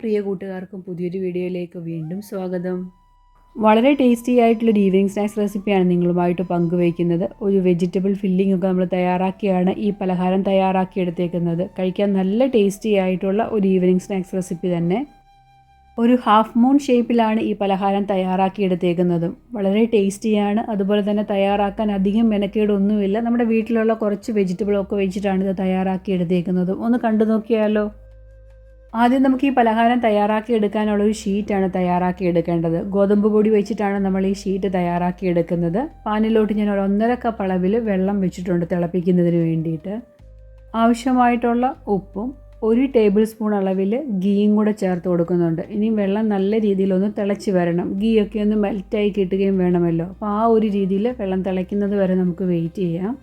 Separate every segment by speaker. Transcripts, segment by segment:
Speaker 1: പ്രിയ കൂട്ടുകാർക്കും പുതിയൊരു വീഡിയോയിലേക്ക് വീണ്ടും സ്വാഗതം. വളരെ ടേസ്റ്റി ആയിട്ടുള്ളൊരു ഈവനിങ് സ്നാക്സ് റെസിപ്പിയാണ് നിങ്ങളുമായിട്ട് പങ്കുവയ്ക്കുന്നത്. ഒരു വെജിറ്റബിൾ ഫില്ലിംഗ് ഒക്കെ നമ്മൾ തയ്യാറാക്കിയാണ് ഈ പലഹാരം തയ്യാറാക്കി എടുത്തേക്കുന്നത് കഴിക്കാൻ നല്ല ടേസ്റ്റി ആയിട്ടുള്ള ഒരു ഈവനിങ് സ്നാക്സ് റെസിപ്പി തന്നെ. ഒരു ഹാഫ് മൂൺ ഷേപ്പിലാണ് ഈ പലഹാരം തയ്യാറാക്കി എടുത്തേക്കുന്നതും വളരെ ടേസ്റ്റിയാണ് അതുപോലെ തന്നെ തയ്യാറാക്കാൻ അധികം മെനക്കേടൊന്നുമില്ല. നമ്മുടെ വീട്ടിലുള്ള കുറച്ച് വെജിറ്റബിളൊക്കെ വെച്ചിട്ടാണ് ഇത് തയ്യാറാക്കി എടുത്തേക്കുന്നതും ഒന്ന് കണ്ടു നോക്കിയാലോ? ആദ്യം നമുക്ക് ഈ പലഹാരം തയ്യാറാക്കി എടുക്കാനുള്ള ഒരു ഷീറ്റാണ് തയ്യാറാക്കി എടുക്കേണ്ടത്. ഗോതമ്പ് പൊടി വെച്ചിട്ടാണ് നമ്മൾ ഈ ഷീറ്റ് തയ്യാറാക്കി എടുക്കുന്നത്. പാനിലോട്ട് ഞാൻ ഒരു ഒന്നര കപ്പ് അളവിൽ വെള്ളം വെച്ചിട്ടുണ്ട് തിളപ്പിക്കുന്നതിന് വേണ്ടിയിട്ട്. ആവശ്യമായിട്ടുള്ള ഉപ്പും ഒരു ടേബിൾ സ്പൂൺ അളവിൽ ഗീയും കൂടെ ചേർത്ത് കൊടുക്കുന്നുണ്ട്. ഇനി വെള്ളം നല്ല രീതിയിലൊന്ന് തിളച്ച് വരണം. ഗീയൊക്കെ ഒന്ന് മെൽറ്റായി കിട്ടുകയും വേണമല്ലോ. അപ്പോൾ ആ ഒരു രീതിയിൽ വെള്ളം തിളയ്ക്കുന്നത് വരെ നമുക്ക് വെയിറ്റ് ചെയ്യാം.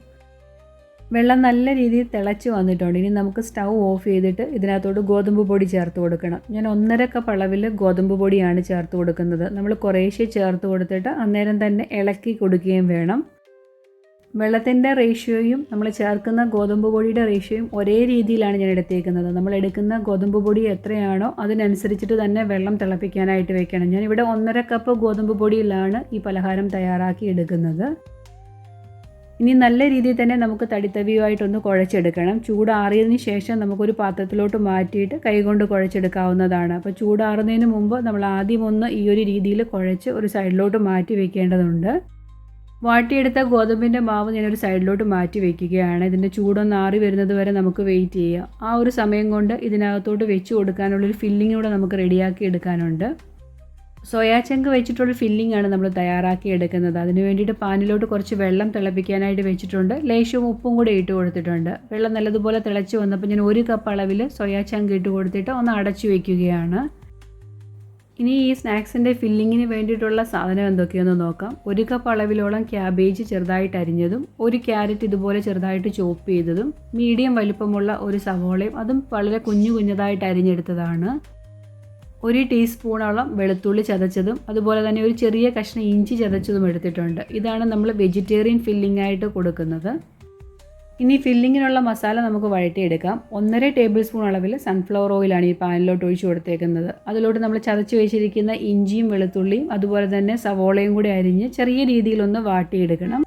Speaker 1: വെള്ളം നല്ല രീതിയിൽ തിളച്ച് വന്നിട്ടുണ്ട്. ഇനി നമുക്ക് സ്റ്റൗ ഓഫ് ചെയ്തിട്ട് ഇതിനകത്തോട്ട് ഗോതമ്പ് പൊടി ചേർത്ത് കൊടുക്കണം. ഞാൻ ഒന്നര കപ്പ് അളവിൽ ഗോതമ്പ് പൊടിയാണ് ചേർത്ത് കൊടുക്കുന്നത്. നമ്മൾ കുറേശ്ശെ ചേർത്ത് കൊടുത്തിട്ട് അന്നേരം തന്നെ ഇളക്കി കൊടുക്കുകയും വേണം. വെള്ളത്തിന്റെ റേഷ്യോയും നമ്മൾ ചേർക്കുന്ന ഗോതമ്പ് പൊടിയുടെ റേഷ്യോയും ഒരേ രീതിയിലാണ് ഞാൻ എടുത്തേക്കുന്നത്. നമ്മൾ എടുക്കുന്ന ഗോതമ്പ് പൊടി എത്രയാണോ അതിനനുസരിച്ചിട്ട് തന്നെ വെള്ളം തിളപ്പിക്കാനായിട്ട് വെക്കണം. ഞാൻ ഇവിടെ ഒന്നര കപ്പ് ഗോതമ്പ് പൊടിയിലാണ് ഈ പലഹാരം തയ്യാറാക്കി എടുക്കുന്നത്. ഇനി നല്ല രീതിയിൽ തന്നെ നമുക്ക് തടിത്തവിയുമായിട്ടൊന്ന് കുഴച്ചെടുക്കണം. ചൂടാറിയതിന് ശേഷം നമുക്കൊരു പാത്രത്തിലോട്ട് മാറ്റിയിട്ട് കൈകൊണ്ട് കുഴച്ചെടുക്കാവുന്നതാണ്. അപ്പോൾ ചൂടാറുന്നതിന് മുമ്പ് നമ്മൾ ആദ്യം ഒന്ന് ഈ ഒരു രീതിയിൽ കുഴച്ച് ഒരു സൈഡിലോട്ട് മാറ്റി വെക്കേണ്ടതുണ്ട്. വാട്ടിയെടുത്ത ഗോതമ്പിന്റെ മാവ് ഞാനൊരു സൈഡിലോട്ട് മാറ്റി വെക്കുകയാണ്. ഇതിന്റെ ചൂടൊന്ന് ആറി വരുന്നത് വരെ നമുക്ക് വെയിറ്റ് ചെയ്യാം. ആ ഒരു സമയം കൊണ്ട് ഇതിനകത്തോട്ട് വെച്ച് കൊടുക്കാനുള്ളൊരു ഫില്ലിംഗ് കൂടെ നമുക്ക് റെഡിയാക്കി എടുക്കാനുണ്ട്. സോയാ ചങ്ക് വെച്ചിട്ടുള്ള ഫില്ലിംഗ് ആണ് നമ്മൾ തയ്യാറാക്കി എടുക്കുന്നത്. അതിന് വേണ്ടിയിട്ട് പാനിലോട്ട് കുറച്ച് വെള്ളം തിളപ്പിക്കാനായിട്ട് വെച്ചിട്ടുണ്ട്. ലേശവും ഉപ്പും കൂടി ഇട്ട് കൊടുത്തിട്ടുണ്ട്. വെള്ളം നല്ലതുപോലെ തിളച്ച് വന്നപ്പോൾ ഞാൻ ഒരു കപ്പ് അളവിൽ സോയാ ചങ്ക് ഇട്ട് കൊടുത്തിട്ട് ഒന്ന് അടച്ചു വയ്ക്കുകയാണ് ഇനി ഈ സ്നാക്സിന്റെ ഫില്ലിങ്ങിന് വേണ്ടിയിട്ടുള്ള സാധനം എന്തൊക്കെയെന്ന് നോക്കാം. ഒരു കപ്പ് അളവിലോളം ക്യാബേജ് ചെറുതായിട്ട് അരിഞ്ഞതും ഒരു ക്യാരറ്റ് ഇതുപോലെ ചെറുതായിട്ട് ചോപ്പ് ചെയ്തതും മീഡിയം വലുപ്പമുള്ള ഒരു സവോളയും അതും വളരെ കുഞ്ഞു കുഞ്ഞതായിട്ട് അരിഞ്ഞെടുത്തതാണ്. ഒരു ടീസ്പൂണോളം വെളുത്തുള്ളി ചതച്ചതും അതുപോലെ തന്നെ ഒരു ചെറിയ കഷ്ണം ഇഞ്ചി ചതച്ചതും എടുത്തിട്ടുണ്ട്. ഇതാണ് നമ്മൾ വെജിറ്റേറിയൻ ഫില്ലിംഗ് ആയിട്ട് കൊടുക്കുന്നത്. ഇനി ഫില്ലിങ്ങിനുള്ള മസാല നമുക്ക് വഴറ്റിയെടുക്കാം. ഒന്നര ടേബിൾ സ്പൂൺ അളവിൽ സൺഫ്ലവർ ഓയിലാണ് ഈ പാനിലോട്ട് ഒഴിച്ചു കൊടുത്തേക്കുന്നത്. അതിലോട്ട് നമ്മൾ ചതച്ച് വെച്ചിരിക്കുന്ന ഇഞ്ചിയും വെളുത്തുള്ളിയും അതുപോലെ തന്നെ സവോളയും കൂടി അരിഞ്ഞ് ചെറിയ രീതിയിലൊന്ന് വാട്ടിയെടുക്കണം.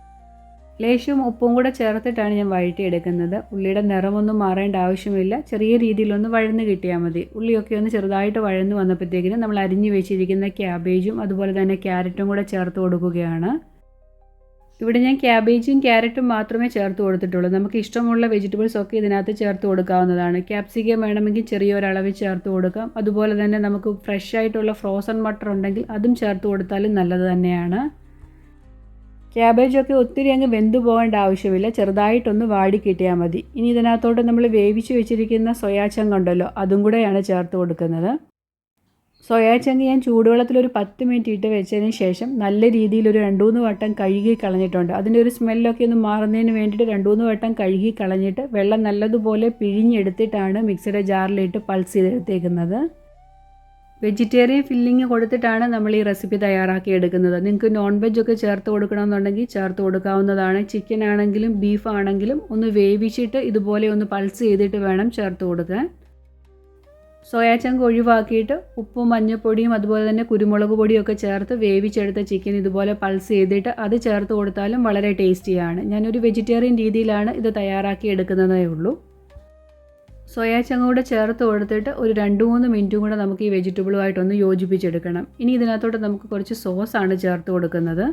Speaker 1: ലേശവും ഉപ്പും കൂടെ ചേർത്തിട്ടാണ് ഞാൻ വഴറ്റിയെടുക്കുന്നത്. ഉള്ളിയുടെ നിറമൊന്നും മാറേണ്ട ആവശ്യമില്ല. ചെറിയ രീതിയിലൊന്ന് വഴന്ന് കിട്ടിയാൽ മതി. ഉള്ളിയൊക്കെ ഒന്ന് ചെറുതായിട്ട് വഴന്ന് വന്നപ്പോഴത്തേക്കിനും നമ്മൾ അരിഞ്ഞു വെച്ചിരിക്കുന്ന ക്യാബേജും അതുപോലെ തന്നെ ക്യാരറ്റും കൂടെ ചേർത്ത് കൊടുക്കുകയാണ്. ഇവിടെ ഞാൻ ക്യാബേജും ക്യാരറ്റും മാത്രമേ ചേർത്ത് കൊടുത്തിട്ടുള്ളൂ. നമുക്ക് ഇഷ്ടമുള്ള വെജിറ്റബിൾസ് ഒക്കെ ഇതിനകത്ത് ചേർത്ത് കൊടുക്കാവുന്നതാണ്. ക്യാപ്സിക്കം വേണമെങ്കിൽ ചെറിയൊരളവിൽ ചേർത്ത് കൊടുക്കാം. അതുപോലെ തന്നെ നമുക്ക് ഫ്രഷ് ആയിട്ടുള്ള ഫ്രോസൺ മട്ടർ ഉണ്ടെങ്കിൽ അതും ചേർത്ത് കൊടുത്താലും നല്ലത് തന്നെയാണ്. ക്യാബേജൊക്കെ ഒത്തിരി അങ്ങ് വെന്തു പോകേണ്ട ആവശ്യമില്ല. ചെറുതായിട്ടൊന്ന് വാടി കിട്ടിയാൽ മതി. ഇനി ഇതിനകത്തോട്ട് നമ്മൾ വേവിച്ച് വെച്ചിരിക്കുന്ന സോയാച്ചങ്ങ ഉണ്ടല്ലോ അതും കൂടെയാണ് ചേർത്ത് കൊടുക്കുന്നത്. സോയാച്ചങ്ങ ഞാൻ ചൂടുവെള്ളത്തിൽ ഒരു പത്ത് മിനിറ്റ് ഇട്ട് വെച്ചതിന് ശേഷം നല്ല രീതിയിൽ ഒരു രണ്ട് മൂന്ന് വട്ടം കഴുകി കളഞ്ഞിട്ടുണ്ട്. അതിന്റെ ഒരു സ്മെല്ലൊക്കെ ഒന്ന് മാറുന്നതിന് വേണ്ടിയിട്ട് രണ്ട് മൂന്ന് വട്ടം കഴുകി കളഞ്ഞിട്ട് വെള്ളം നല്ലതുപോലെ പിഴിഞ്ഞെടുത്തിട്ടാണ് മിക്സിയുടെ ജാറിലിട്ട് പൾസ് ചെയ്തെടുത്തേക്കുന്നത്. വെജിറ്റേറിയൻ ഫില്ലിങ് കൊടുത്തിട്ടാണ് നമ്മൾ ഈ റെസിപ്പി തയ്യാറാക്കി എടുക്കുന്നത്. നിങ്ങൾക്ക് നോൺ വെജ് ഒക്കെ ചേർത്ത് കൊടുക്കണമെന്നുണ്ടെങ്കിൽ ചേർത്ത് കൊടുക്കാവുന്നതാണ്. ചിക്കൻ ആണെങ്കിലും ബീഫ് ആണെങ്കിലും ഒന്ന് വേവിച്ചിട്ട് ഇതുപോലെ ഒന്ന് പൾസ് ചെയ്തിട്ട് വേണം ചേർത്ത് കൊടുക്കാൻ. സോയാ ചങ്ക് ഒഴിവാക്കിയിട്ട് ഉപ്പും മഞ്ഞൾപ്പൊടിയും അതുപോലെ തന്നെ കുരുമുളക് പൊടിയൊക്കെ ചേർത്ത് വേവിച്ചെടുത്ത ചിക്കൻ ഇതുപോലെ പൾസ് ചെയ്തിട്ട് അത് ചേർത്ത് കൊടുത്താലും വളരെ ടേസ്റ്റിയാണ് ഞാനൊരു വെജിറ്റേറിയൻ രീതിയിലാണ് ഇത് തയ്യാറാക്കി എടുക്കുന്നതേ ഉള്ളൂ. സോയാ ചങ്ങ കൂടെ ചേർത്ത് കൊടുത്തിട്ട് ഒരു രണ്ട് മൂന്ന് മിനിറ്റും കൂടെ നമുക്ക് ഈ വെജിറ്റബിളുമായിട്ടൊന്ന് യോജിപ്പിച്ചെടുക്കണം. ഇനി ഇതിനകത്തോട്ട് നമുക്ക് കുറച്ച് സോസാണ് ചേർത്ത് കൊടുക്കുന്നത്.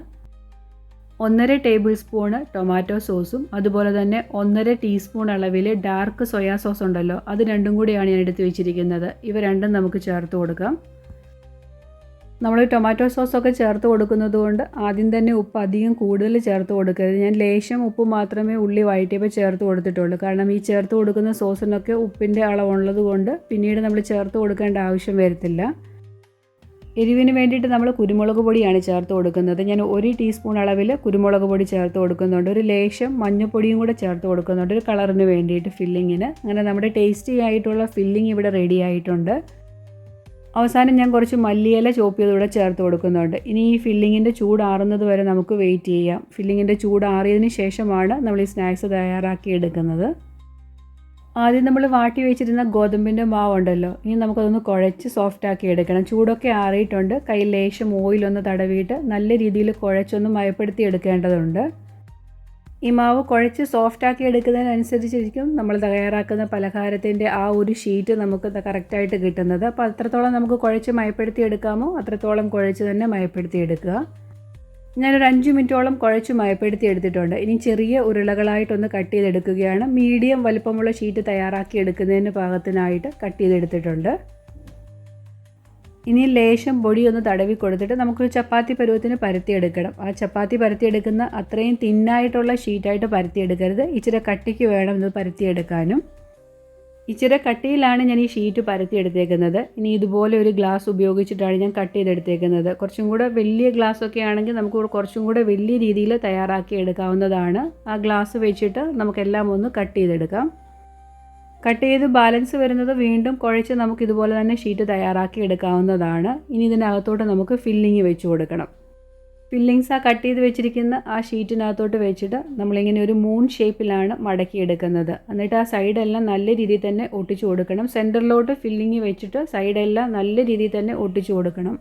Speaker 1: ഒന്നര ടേബിൾ സ്പൂണ് ടൊമാറ്റോ സോസും അതുപോലെ തന്നെ ഒന്നര ടീസ്പൂൺ അളവിൽ ഡാർക്ക് സോയാ സോസ് ഉണ്ടല്ലോ അത് രണ്ടും കൂടിയാണ് ഞാൻ എടുത്ത് വെച്ചിരിക്കുന്നത്. ഇവ രണ്ടും നമുക്ക് ചേർത്ത് കൊടുക്കാം. നമ്മൾ ടൊമാറ്റോ സോസൊക്കെ ചേർത്ത് കൊടുക്കുന്നത് കൊണ്ട് ആദ്യം തന്നെ ഉപ്പ് അധികം കൂടുതൽ ചേർത്ത് കൊടുക്കരുത്. ഞാൻ ലേശം ഉപ്പ് മാത്രമേ ഉള്ളി വഴറ്റിയപ്പോൾ ചേർത്ത് കൊടുത്തിട്ടുള്ളൂ. കാരണം ഈ ചേർത്ത് കൊടുക്കുന്ന സോസിനൊക്കെ ഉപ്പിന്റെ അളവുള്ളത് കൊണ്ട് പിന്നീട് നമ്മൾ ചേർത്ത് കൊടുക്കേണ്ട ആവശ്യം വരത്തില്ല. എരിവിന് വേണ്ടിയിട്ട് നമ്മൾ കുരുമുളക് പൊടിയാണ് ചേർത്ത് കൊടുക്കുന്നത്. ഞാൻ ഒരു ടീസ്പൂൺ അളവിൽ കുരുമുളക് പൊടി ചേർത്ത് കൊടുക്കുന്നുണ്ട്. ഒരു ലേശം മഞ്ഞൾപ്പൊടിയും കൂടെ ചേർത്ത് കൊടുക്കുന്നുണ്ട്. ഒരു കളറിന് വേണ്ടിയിട്ട് ഫില്ലിങ്ങിന് അങ്ങനെ നമ്മുടെ ടേസ്റ്റി ആയിട്ടുള്ള ഫില്ലിംഗ് ഇവിടെ റെഡി ആയിട്ടുണ്ട്. അവസാനം ഞാൻ കുറച്ച് മല്ലിയില ചോപ്പിയതൂടെ ചേർത്ത് കൊടുക്കുന്നുണ്ട്. ഇനി ഈ ഫില്ലിങ്ങിന്റെ ചൂടാറുന്നത് വരെ നമുക്ക് വെയിറ്റ് ചെയ്യാം. ഫില്ലിങ്ങിന്റെ ചൂടാറിയതിന് ശേഷമാണ് നമ്മൾ ഈ സ്നാക്സ് തയ്യാറാക്കി എടുക്കുന്നത്. ആദ്യം നമ്മൾ വാട്ടി വെച്ചിരുന്ന ഗോതമ്പിന്റെ മാവുണ്ടല്ലോ ഇനി നമുക്കതൊന്ന് കുഴച്ച് സോഫ്റ്റാക്കി എടുക്കണം. ചൂടൊക്കെ ആറിയിട്ടുണ്ട്. കയ്യിൽ ലേശം ഓയിലൊന്ന് തടവിയിട്ട് നല്ല രീതിയിൽ കുഴച്ചൊന്ന് മയപ്പെടുത്തി എടുക്കേണ്ടതുണ്ട്. ഈ മാവ് കുഴച്ച് സോഫ്റ്റാക്കി എടുക്കുന്നതിനനുസരിച്ചിരിക്കും നമ്മൾ തയ്യാറാക്കുന്ന പലഹാരത്തിന്റെ ആ ഒരു ഷീറ്റ് നമുക്ക് കറക്റ്റായിട്ട് കിട്ടുന്നത്. അപ്പോൾ അത്രത്തോളം നമുക്ക് കുഴച്ച് മയപ്പെടുത്തി എടുക്കാമോ? അത്രത്തോളം കുഴച്ച് തന്നെ മയപ്പെടുത്തി എടുക്കുക. ഞാനൊരു അഞ്ച് മിനിറ്റോളം കുഴച്ച് മയപ്പെടുത്തി എടുത്തിട്ടുണ്ട്. ഇനി ചെറിയ ഉരുളകളായിട്ടൊന്ന് കട്ട് ചെയ്തെടുക്കുകയാണ്. മീഡിയം വലുപ്പമുള്ള ഷീറ്റ് തയ്യാറാക്കി എടുക്കുന്നതിന് ഭാഗത്തിനായിട്ട് കട്ട് ചെയ്തെടുത്തിട്ടുണ്ട്. ഇനി ലേശം ഒന്ന് തടവി കൊടുത്തിട്ട് നമുക്കൊരു ചപ്പാത്തി പരുവത്തിന് പരത്തിയെടുക്കണം ആ ചപ്പാത്തി പരത്തിയെടുക്കുന്ന അത്രയും തിന്നായിട്ടുള്ള ഷീറ്റായിട്ട് പരത്തിയെടുക്കരുത് ഇച്ചിരി കട്ടിക്ക് വേണം ഇത് പരത്തിയെടുക്കാനും ഇച്ചിരി കട്ടിയിലാണ് ഞാൻ ഈ ഷീറ്റ് പരത്തിയെടുത്തേക്കുന്നത് ഇനി ഇതുപോലെ ഒരു ഗ്ലാസ് ഉപയോഗിച്ചിട്ടാണ് ഞാൻ കട്ട് ചെയ്തെടുത്തേക്കുന്നത്. കുറച്ചും കൂടെ വലിയ ഗ്ലാസ് ഒക്കെ ആണെങ്കിൽ നമുക്ക് കുറച്ചും കൂടെ വലിയ രീതിയിൽ തയ്യാറാക്കി എടുക്കാവുന്നതാണ്. ആ ഗ്ലാസ് വെച്ചിട്ട് നമുക്കെല്ലാം ഒന്ന് കട്ട് ചെയ്തെടുക്കാം. കട്ട് ചെയ്ത് ബാലൻസ് വരുന്നത് വീണ്ടും കുഴച്ച് നമുക്ക് ഇതുപോലെ തന്നെ ഷീറ്റ് തയ്യാറാക്കി എടുക്കാവുന്നതാണ്. ഇനി ഇതിനകത്തോട്ട് നമുക്ക് ഫില്ലിങ് വെച്ച് കൊടുക്കണം. ഫില്ലിങ്സ് ആ കട്ട് ചെയ്ത് വെച്ചിരിക്കുന്ന ആ ഷീറ്റിനകത്തോട്ട് വെച്ചിട്ട് നമ്മളിങ്ങനെ ഒരു മൂൺ ഷേപ്പിലാണ് മടക്കി എടുക്കുന്നത്. എന്നിട്ട് ആ സൈഡെല്ലാം നല്ല രീതിയിൽ തന്നെ ഒട്ടിച്ചു കൊടുക്കണം. സെന്ററിലോട്ട് ഫില്ലിങ് വെച്ചിട്ട് സൈഡെല്ലാം നല്ല രീതിയിൽ തന്നെ ഒട്ടിച്ചു കൊടുക്കണം.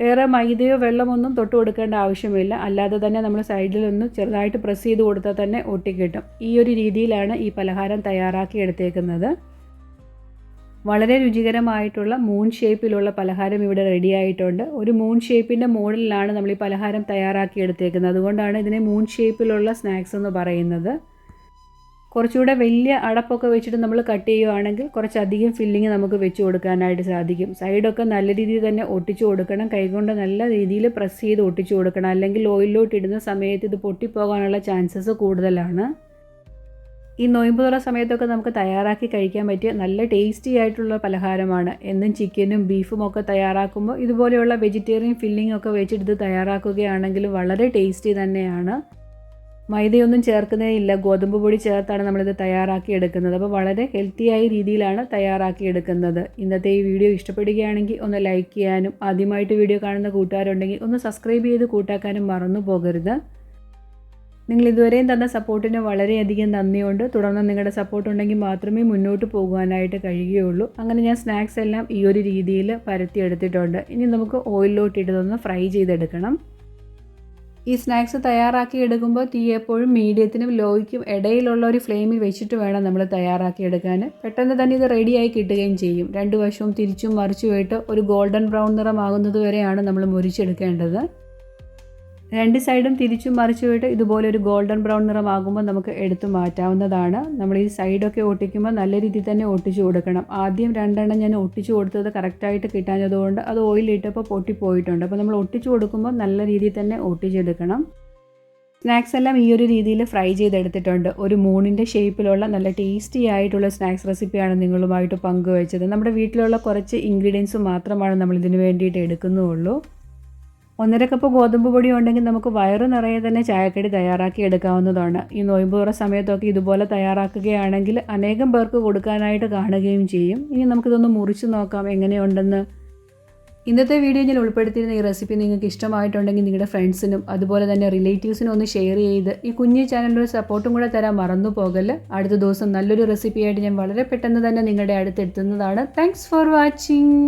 Speaker 1: വേറെ മൈദയോ വെള്ളമൊന്നും തൊട്ട് കൊടുക്കേണ്ട ആവശ്യമില്ല. അല്ലാതെ തന്നെ നമ്മൾ സൈഡിലൊന്ന് ചെറുതായിട്ട് പ്രസ് ചെയ്ത് കൊടുത്താൽ തന്നെ ഒട്ടിക്കിട്ടും. ഈ ഒരു രീതിയിലാണ് ഈ പലഹാരം തയ്യാറാക്കി എടുത്തേക്കുന്നത്. വളരെ രുചികരമായിട്ടുള്ള മൂൺ ഷേപ്പിലുള്ള പലഹാരം ഇവിടെ റെഡി ആയിട്ടുണ്ട്. ഒരു മൂൺ ഷേപ്പിന്റെ മോഡലിലാണ് നമ്മൾ ഈ പലഹാരം തയ്യാറാക്കി എടുത്തേക്കുന്നത്. അതുകൊണ്ടാണ് ഇതിനെ മൂൺ ഷേപ്പിലുള്ള സ്നാക്സ് എന്ന് പറയുന്നത്. കുറച്ചുകൂടെ വലിയ അടപ്പൊക്കെ വെച്ചിട്ട് നമ്മൾ കട്ട് ചെയ്യുവാണെങ്കിൽ കുറച്ചധികം ഫില്ലിങ് നമുക്ക് വെച്ച് കൊടുക്കാനായിട്ട് സാധിക്കും. സൈഡൊക്കെ നല്ല രീതിയിൽ തന്നെ ഒട്ടിച്ചു കൊടുക്കണം. കൈകൊണ്ട് നല്ല രീതിയിൽ പ്രസ് ചെയ്ത് ഒട്ടിച്ചു കൊടുക്കണം. അല്ലെങ്കിൽ ഓയിലോട്ടിടുന്ന സമയത്ത് ഇത് പൊട്ടിപ്പോകാനുള്ള ചാൻസസ് കൂടുതലാണ്. ഈ നോയമ്പ് തുറ സമയത്തൊക്കെ നമുക്ക് തയ്യാറാക്കി കഴിക്കാൻ പറ്റിയ നല്ല ടേസ്റ്റി ആയിട്ടുള്ള പലഹാരമാണ്. എന്നും ചിക്കനും ബീഫും ഒക്കെ തയ്യാറാക്കുമ്പോൾ ഇതുപോലെയുള്ള വെജിറ്റേറിയൻ ഫില്ലിംഗ് ഒക്കെ വെച്ചിട്ട് ഇത് തയ്യാറാക്കുകയാണെങ്കിൽ വളരെ ടേസ്റ്റി തന്നെയാണ്. മൈദയൊന്നും ചേർക്കുന്നേ ഇല്ല ഗോതമ്പ് പൊടി ചേർത്താണ് നമ്മളിത് തയ്യാറാക്കി എടുക്കുന്നത് അപ്പോൾ വളരെ ഹെൽത്തിയായ രീതിയിലാണ് തയ്യാറാക്കി എടുക്കുന്നത് ഇന്നത്തെ ഈ വീഡിയോ ഇഷ്ടപ്പെടുകയാണെങ്കിൽ ഒന്ന് ലൈക്ക് ചെയ്യാനും ആദ്യമായിട്ട് വീഡിയോ കാണുന്ന കൂട്ടുകാരുണ്ടെങ്കിൽ ഒന്ന് സബ്സ്ക്രൈബ് ചെയ്ത് കൂട്ടാക്കാനും മറന്നു പോകരുത്. നിങ്ങൾ ഇതുവരെയും തന്ന സപ്പോർട്ടിന് വളരെയധികം നന്ദിയുണ്ട്. തുടർന്ന് നിങ്ങളുടെ സപ്പോർട്ട് ഉണ്ടെങ്കിൽ മാത്രമേ മുന്നോട്ട് പോകുവാനായിട്ട് കഴിയുകയുള്ളൂ. അങ്ങനെ ഞാൻ സ്നാക്സ് എല്ലാം ഈ ഒരു രീതിയിൽ പരത്തിയെടുത്തിട്ടുണ്ട്. ഇനി നമുക്ക് ഓയിലിലോട്ടിട്ടതൊന്ന് ഫ്രൈ ചെയ്തെടുക്കണം. ഈ സ്നാക്സ് തയ്യാറാക്കി എടുക്കുമ്പോൾ തീ എപ്പോഴും മീഡിയത്തിനും ലോയ്ക്കും ഇടയിലുള്ള ഒരു ഫ്ലെയിമിൽ വെച്ചിട്ട് വേണം നമ്മൾ തയ്യാറാക്കി എടുക്കാൻ. പെട്ടെന്ന് തന്നെ ഇത് റെഡിയായി കിട്ടുകയും ചെയ്യും. രണ്ട് വശവും തിരിച്ചും മറിച്ചുമായിട്ട് ഒരു ഗോൾഡൻ ബ്രൗൺ നിറമാകുന്നത് വരെയാണ് നമ്മൾ മുരിച്ചെടുക്കേണ്ടത് രണ്ട് സൈഡും തിരിച്ചും മറിച്ചുമായിട്ട് ഇതുപോലെ ഒരു ഗോൾഡൻ ബ്രൗൺ നിറമാകുമ്പോൾ നമുക്ക് എടുത്തു മാറ്റാവുന്നതാണ്. നമ്മൾ ഈ സൈഡൊക്കെ ഒട്ടിക്കുമ്പോൾ നല്ല രീതിയിൽ തന്നെ ഒട്ടിച്ചു കൊടുക്കണം. ആദ്യം രണ്ടെണ്ണം ഞാൻ ഒട്ടിച്ചു കൊടുത്തത് കറക്റ്റായിട്ട് കിട്ടാഞ്ഞതുകൊണ്ട് അത് ഓയിലിട്ടപ്പോൾ പൊട്ടിപ്പോയിട്ടുണ്ട് അപ്പോൾ നമ്മൾ ഒട്ടിച്ചു കൊടുക്കുമ്പോൾ നല്ല രീതിയിൽ തന്നെ ഒട്ടിച്ചെടുക്കണം. സ്നാക്സ് എല്ലാം ഈ ഒരു രീതിയിൽ ഫ്രൈ ചെയ്തെടുത്തിട്ടുണ്ട്. ഒരു മൂണിന്റെ ഷേപ്പിലുള്ള നല്ല ടേസ്റ്റി ആയിട്ടുള്ള സ്നാക്സ് റെസിപ്പിയാണ് നിങ്ങളുമായിട്ട് പങ്കുവച്ചത്. നമ്മുടെ വീട്ടിലുള്ള കുറച്ച് ഇൻഗ്രീഡിയൻസ് മാത്രമാണ് നമ്മൾ ഇതിന് വേണ്ടിയിട്ട് എടുക്കുന്നുള്ളൂ. ഒന്നര കപ്പ് ഗോതമ്പ് പൊടി ഉണ്ടെങ്കിൽ നമുക്ക് വയറ് നിറയെ തന്നെ ചായക്കടി തയ്യാറാക്കി എടുക്കാവുന്നതാണ്. ഈ നോയമ്പ് തുറ സമയത്തൊക്കെ ഇതുപോലെ തയ്യാറാക്കുകയാണെങ്കിൽ അനേകം പേർക്ക് കൊടുക്കാനായിട്ട് കാണുകയും ചെയ്യും. ഇനി നമുക്കിതൊന്ന് മുറിച്ച് നോക്കാം എങ്ങനെയുണ്ടെന്ന്. ഇന്നത്തെ വീഡിയോ ഞാൻ ഉൾപ്പെടുത്തിയിരുന്ന ഈ റെസിപ്പി നിങ്ങൾക്ക് ഇഷ്ടമായിട്ടുണ്ടെങ്കിൽ നിങ്ങളുടെ ഫ്രണ്ട്സിനും അതുപോലെ തന്നെ റിലേറ്റീവ്സിനും ഒന്ന് ഷെയർ ചെയ്ത് ഈ കുഞ്ഞു ചാനലിന്റെ സപ്പോർട്ടും കൂടെ തരാൻ മറന്നു പോകൽ. അടുത്ത ദിവസം നല്ലൊരു റെസിപ്പിയായിട്ട് ഞാൻ വളരെ പെട്ടെന്ന് തന്നെ നിങ്ങളുടെ അടുത്ത് എത്തുന്നതാണ്. Thanks for watching